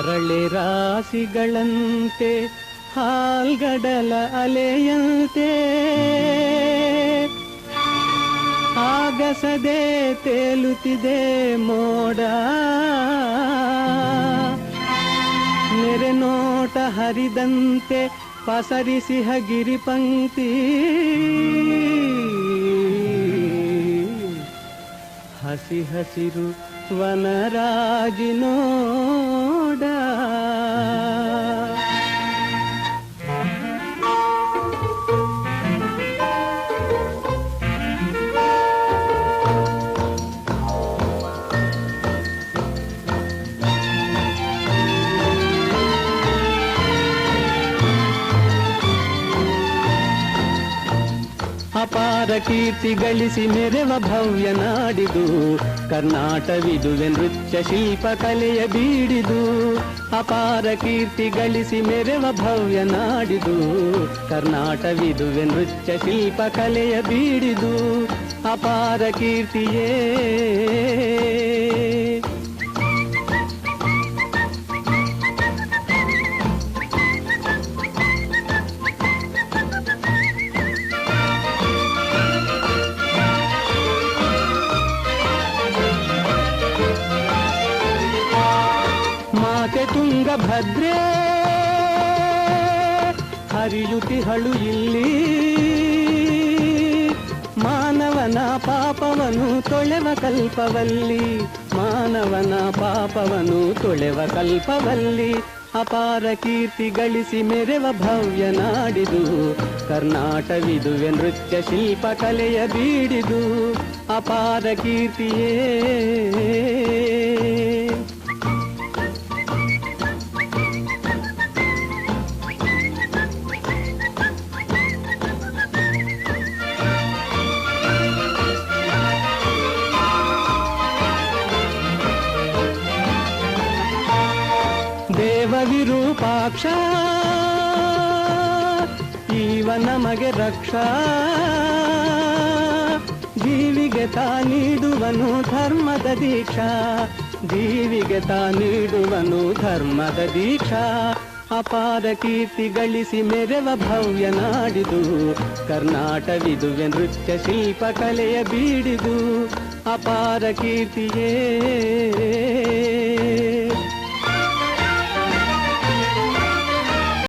ಹರಳೆ ರಾಶಿಗಳಂತೆ, ಹಾಲ್ಗಡಲ ಅಲೆಯಂತೆ. ಆಗಸದೆ ತೇಲುತ್ತಿದೆ ಮೋಡ. ನೆರೆ ನೋಟ ಹರಿದಂತೆ ಪಸರಿಸಿ ಹಗಿರಿ ಪಂಕ್ತಿ. ಹಸಿ ಹಸಿರು ವನರಾಜಿ ಅಪಾರ ಕೀರ್ತಿ ಗಳಿಸಿ ಮೆರೆವ ಭವ್ಯ ನಾಡಿದು. ಕರ್ನಾಟವಿದುವೆ ನೃತ್ಯ ಶಿಲ್ಪ ಕಲೆಯ ಬೀಡಿದು. ಅಪಾರ ಕೀರ್ತಿ ಗಳಿಸಿ ಮೆರೆವ ಭವ್ಯ ನಾಡಿದು. ಕರ್ನಾಟವಿದುವೆ ನೃತ್ಯ ಶಿಲ್ಪ ಕಲೆಯ ಬೀಡಿದು. ಅಪಾರ ಕೀರ್ತಿಯೇ. ತುಂಗಭದ್ರೆ ಹರಿಯುತಿಹಳು ಇಲ್ಲಿ. ಮಾನವನ ಪಾಪವನು ತೊಳೆವ ಕಲ್ಪವಲ್ಲಿ, ಮಾನವನ ಪಾಪವನು ತೊಳೆವ ಕಲ್ಪವಲ್ಲಿ, ಅಪಾರ ಕೀರ್ತಿ ಗಳಿಸಿ ಮೆರೆವ ಭವ್ಯ ನಾಡಿದು, ಕರ್ನಾಟವಿದುವೆ ನೃತ್ಯ ಶಿಲ್ಪ ಕಲೆಯ ಬೀಡಿದು, ಅಪಾರ ಕೀರ್ತಿಯೇ. ವಿರೂಪಾಕ್ಷ. ಜೀವ ನಮಗೆ ರಕ್ಷಾ. ಜೀವಿಗೆ ತಾ ನೀಡುವನು ಧರ್ಮದ ದೀಕ್ಷಾ. ಜೀವಿಗೆ ತಾ ನೀಡುವನು ಧರ್ಮದ ದೀಕ್ಷಾ. ಅಪಾರ ಕೀರ್ತಿ ಗಳಿಸಿ ಮೆರೆವ ಭವ್ಯ ನಾಡಿದು. ಕರ್ನಾಟವಿದುವೆ ನೃತ್ಯ ಶಿಲ್ಪ ಕಲೆಯ ಬೀಡಿದು. ಅಪಾರ ಕೀರ್ತಿಯೇ.